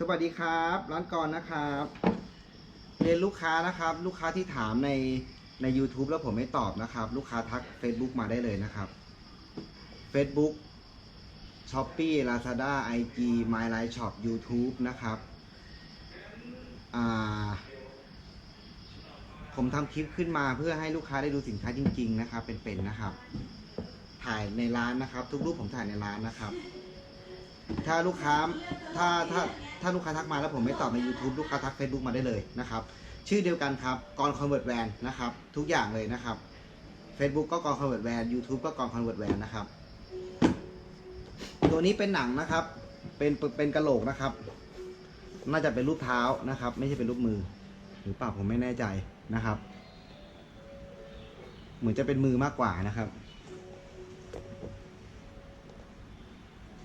สวัสดีครับ ร้านกรนะครับเรียนลูกค้านะครับ ลูกค้าที่ถามในใน YouTube แล้วผมไม่ตอบนะครับ ลูกค้าทัก Facebook มาได้เลยนะครับ Facebook Shopee Lazada IG My Line Shop YouTube นะครับผมทำคลิปขึ้นมาเพื่อให้ลูกค้าได้ดูสินค้าจริง ๆ นะครับ เป็นๆนะครับ ถ่ายในร้านนะครับ ทุกรูปผมถ่ายในร้านนะครับ ถ้าลูกค้าถ้าถ้าถ้าลูกค้าทักมาแล้วผมไม่ตอบใน YouTube ลูกค้าทัก Facebook มาได้เลยนะครับ ชื่อเดียวกันครับกรคอนเวิร์ตแวนนะครับ ทุกอย่างเลยนะครับ Facebook ก็กรคอนเวิร์ตแวน YouTube ก็กรคอนเวิร์ตแวนนะครับ ตัวนี้เป็นหนังนะครับ เป็นเป็นกระโหลกนะครับ น่าจะเป็นรูปเท้านะครับ ไม่ใช่เป็นรูปมือ หรือเปล่าผมไม่แน่ใจนะครับ เหมือนจะเป็นมือมากกว่านะครับ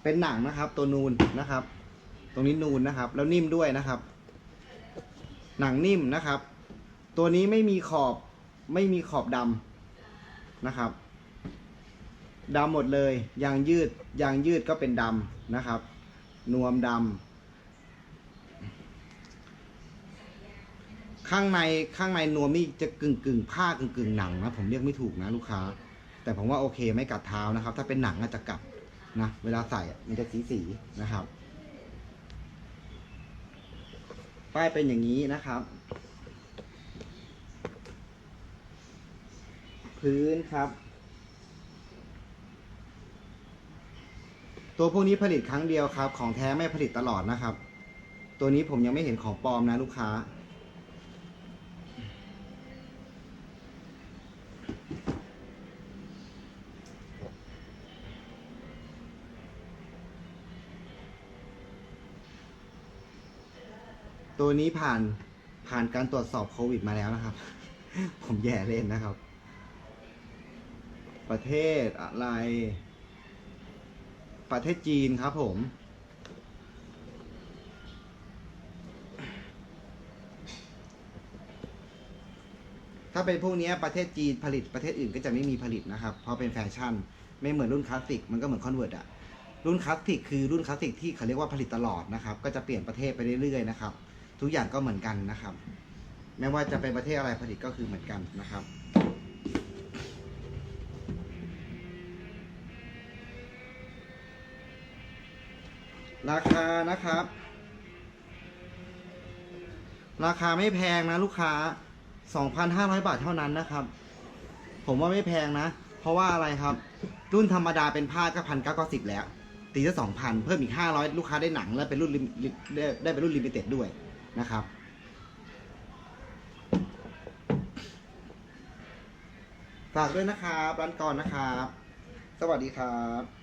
เป็นหนังนะครับ ตัวนูนนะครับ ตรงนี้นูนนะครับ แล้วนิ่มด้วยนะครับ หนังนิ่มนะครับ ตัวนี้ไม่มีขอบไม่มีขอบดำนะครับดำหมดเลยยางยืดยางยืดก็เป็นดำนะครับ นวมดำข้างในข้างในนวมนี่จะกึ่งกึ่งผ้ากึ่งกึ่งหนังนะผมเรียกไม่ถูกนะลูกค้า แต่ผมว่าโอเคไม่กัดเท้านะครับ ถ้าเป็นหนังอาจจะกัด นะเวลาใส่มันจะสีสีนะครับ ป้ายเป็นอย่างนี้นะครับ พื้นครับ ตัวพวกนี้ผลิตครั้งเดียวครับ ของแท้ไม่ผลิตตลอดนะครับ ตัวนี้ผมยังไม่เห็นของปลอมนะลูกค้า ตัวนี้ผ่านผ่านการตรวจสอบโควิดมาแล้วนะครับ ผมแย่เล่นนะครับ ประเทศอะไร ประเทศจีนครับผม ถ้าเป็นพวกนี้ประเทศจีนผลิตประเทศอื่นก็จะไม่มีผลิตนะครับ เพราะเป็นแฟชั่น ไม่เหมือนรุ่นคลาสสิก มันก็เหมือนคอนเวิร์ตอะรุ่นคลาสสิกคือรุ่นคลาสสิกที่เขาเรียกว่าผลิตตลอดนะครับ ก็จะเปลี่ยนประเทศไปเรื่อยๆนะครับ ทุกอย่างก็เหมือนกันนะครับ ไม่ว่าจะเป็นประเทศอะไรผลิตก็คือเหมือนกันนะครับราคานะครับ ราคาไม่แพงนะลูกค้า 2,500 บาทเท่านั้นนะครับ ผมว่าไม่แพงนะ เพราะว่าอะไรครับ รุ่นธรรมดาเป็นผ้าก็พันเก้าสิบแล้ว ตีละสองพันเพิ่มอีกห้าร้อยลูกค้าได้หนัง แล้วเป็นรุ่นได้เป็นรุ่นลิมิเต็ดด้วย นะครับฝากด้วยนะครับร้านก่อนนะครับ สวัสดีครับ